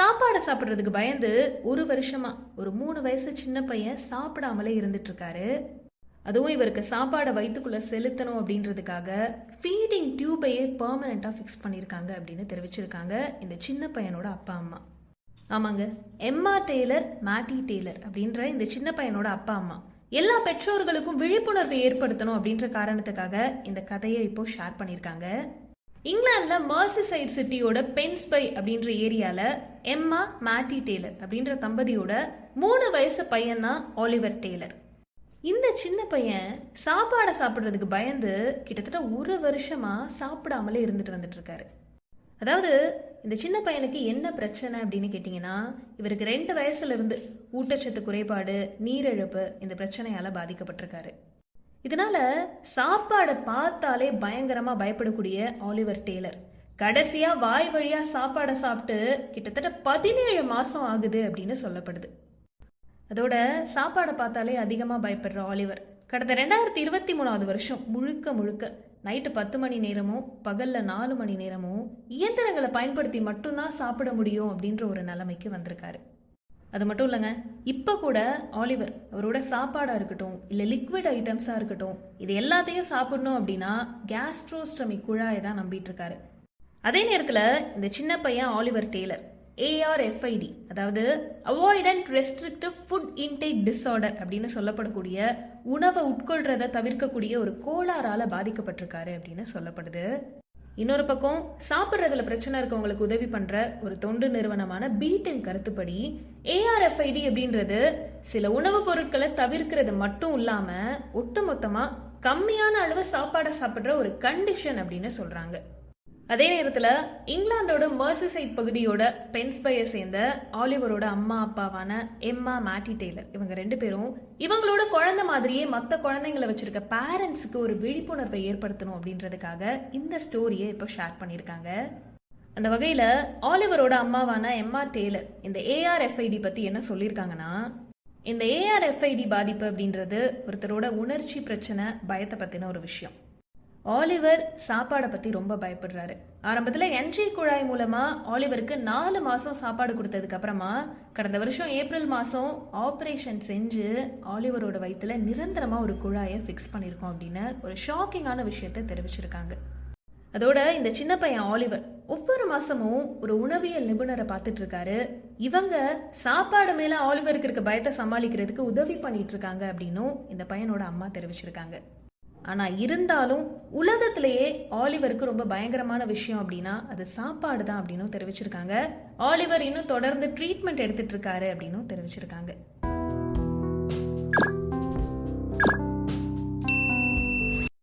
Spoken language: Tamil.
சாப்பாடு சாப்பிட்றதுக்கு பயந்து ஒரு வருஷமா ஒரு மூணு வயசு சின்ன பையன் சாப்பிடாமலே இருந்துட்டு இருக்காரு அதுவும் இவருக்கு சாப்பாடை வயிற்றுக்குள்ளே செலுத்தணும் அப்படின்றதுக்காக ஃபீடிங் டியூபையே பர்மனெண்ட்டாக ஃபிக்ஸ் பண்ணியிருக்காங்க அப்படின்னு தெரிவிச்சிருக்காங்க இந்த சின்ன பையனோட அப்பா அம்மா. ஆமாங்க எம்மா டெய்லர் மேட்டி டெய்லர் அப்படின்ற இந்த சின்ன பையனோட அப்பா அம்மா. எல்லா பெற்றோர்களுக்கும் விழிப்புணர்வை ஏற்படுத்தணும் அப்படின்ற காரணத்துக்காக இந்த கதையை இப்போ ஷேர் பண்ணியிருக்காங்க. இங்கிலாந்துல மர்சிசைட் சிட்டியோட பென்ஸ்பை அப்படின்ற ஏரியால எம்மா மேட்டி டெய்லர் அப்படின்ற தம்பதியோட மூணு வயசு பையன் தான் ஆலிவர் டெய்லர் இந்த சின்ன பையன் சாப்பாடை சாப்பிட்றதுக்கு பயந்து கிட்டத்தட்ட ஒரு வருஷமா சாப்பிடாமலே இருந்துட்டு வந்துட்டு இருக்காரு. அதாவது இந்த சின்ன பையனுக்கு என்ன பிரச்சனை அப்படின்னு கேட்டிங்கன்னா இவருக்கு ரெண்டு வயசுல இருந்து ஊட்டச்சத்து குறைபாடு நீரிழப்பு இந்த பிரச்சனையால பாதிக்கப்பட்டிருக்காரு. இதனால சாப்பாடை பார்த்தாலே பயங்கரமா பயப்படக்கூடிய ஆலிவர் டேலர். கடைசியா வாய் வழியா சாப்பாடை சாப்பிட்டு கிட்டத்தட்ட பதினேழு மாசம் ஆகுது அப்படின்னு சொல்லப்படுது. அதோட சாப்பாடை பார்த்தாலே அதிகமாக பயப்படுற ஆலிவர். கடந்த ரெண்டாயிரத்தி இருபத்தி மூணாவது வருஷம் முழுக்க முழுக்க நைட்டு பத்து மணி நேரமும் பகலில் நாலு மணி நேரமும் இயந்திரங்களை பயன்படுத்தி மட்டும்தான் சாப்பிட முடியும் அப்படின்ற ஒரு நிலைமைக்கு வந்திருக்காரு. அது மட்டும் இல்லைங்க இப்போ கூட ஆலிவர் அவரோட சாப்பாடாக இருக்கட்டும் இல்லை லிக்விட் ஐட்டம்ஸாக இருக்கட்டும் இது எல்லாத்தையும் சாப்பிடணும் அப்படின்னா கேஸ்ட்ரோஸ்டமி குழாயை தான் நம்பிட்டு இருக்காரு. அதே நேரத்தில் இந்த சின்ன பையன் ஆலிவர் டெய்லர் ஏஆர்எஃப்ஐடி அதாவது avoidant restrictive food intake disorder அப்படின்னு சொல்லப்படக்கூடிய உணவை உட்கொள்றதை தவிர்க்கக்கூடிய ஒரு கோளாறால பாதிக்கப்பட்டிருக்காரு அப்படின்னு சொல்லப்படுது. இன்னொரு பக்கம் சாப்பிட்றதுல பிரச்சனை இருக்கவங்களுக்கு உதவி பண்ற ஒரு தொண்டு நிறுவனமான பீட்டின் கருத்துப்படி ஏஆர்எஃப்ஐடி அப்படின்றது சில உணவுப் பொருட்களை தவிர்க்கிறது மட்டும் இல்லாம ஒட்டுமொத்தமா கம்மியான அளவு சாப்பாடை சாப்பிட்ற ஒரு கண்டிஷன் அப்படின்னு சொல்றாங்க. அதே நேரத்தில் இங்கிலாந்தோட மர்சிசைட் பகுதியோட பென்ஸ்பையை சேர்ந்த ஆலிவரோட அம்மா அப்பாவான எம்மா மேட்டி டெய்லர் இவங்க ரெண்டு பேரும் இவங்களோட குழந்தை மாதிரியே மற்ற குழந்தைங்களை வச்சிருக்க பேரண்ட்ஸுக்கு ஒரு விழிப்புணர்வை ஏற்படுத்தணும் அப்படின்றதுக்காக இந்த ஸ்டோரியை இப்போ ஷேர் பண்ணியிருக்காங்க. அந்த வகையில் ஆலிவரோட அம்மாவான எம்மா டெய்லர் இந்த ஏஆர்எஃப்ஐடி பற்றி என்ன சொல்லியிருக்காங்கன்னா இந்த ஏஆர்எஃப்ஐடி பாதிப்பு அப்படின்றது ஒருத்தரோட உணர்ச்சி பிரச்சனை பயத்தை பற்றின ஒரு விஷயம். ஆலிவர் சாப்பாடை பற்றி ரொம்ப பயப்படுறாரு. ஆரம்பத்தில் என்ஜி குழாய் மூலமாக ஆலிவருக்கு நாலு மாதம் சாப்பாடு கொடுத்ததுக்கு அப்புறமா கடந்த வருஷம் ஏப்ரல் மாதம் ஆப்ரேஷன் செஞ்சு ஆலிவரோட வயிற்றுல நிரந்தரமாக ஒரு குழாயை ஃபிக்ஸ் பண்ணியிருக்கோம் அப்படின்னு ஒரு ஷாக்கிங்கான விஷயத்தை தெரிவிச்சிருக்காங்க. அதோட இந்த சின்ன பையன் ஆலிவர் ஒவ்வொரு மாசமும் ஒரு உணவியல் நிபுணரை பார்த்துட்டு இருக்காரு. இவங்க சாப்பாடு மேல ஆலிவருக்கு இருக்க பயத்தை சமாளிக்கிறதுக்கு உதவி பண்ணிட்டு இருக்காங்க அப்படின்னும் இந்த பையனோட அம்மா தெரிவிச்சிருக்காங்க. ஆனால் இருந்தாலும் உலகத்திலேயே ஆலிவருக்கு ரொம்ப பயங்கரமான விஷயம் அப்படின்னா அது சாப்பாடு தான் அப்படின்னும் தெரிவிச்சிருக்காங்க. ஆலிவர் இன்னும் தொடர்ந்து ட்ரீட்மெண்ட் எடுத்துட்டு இருக்காரு அப்படின்னும் தெரிவிச்சிருக்காங்க.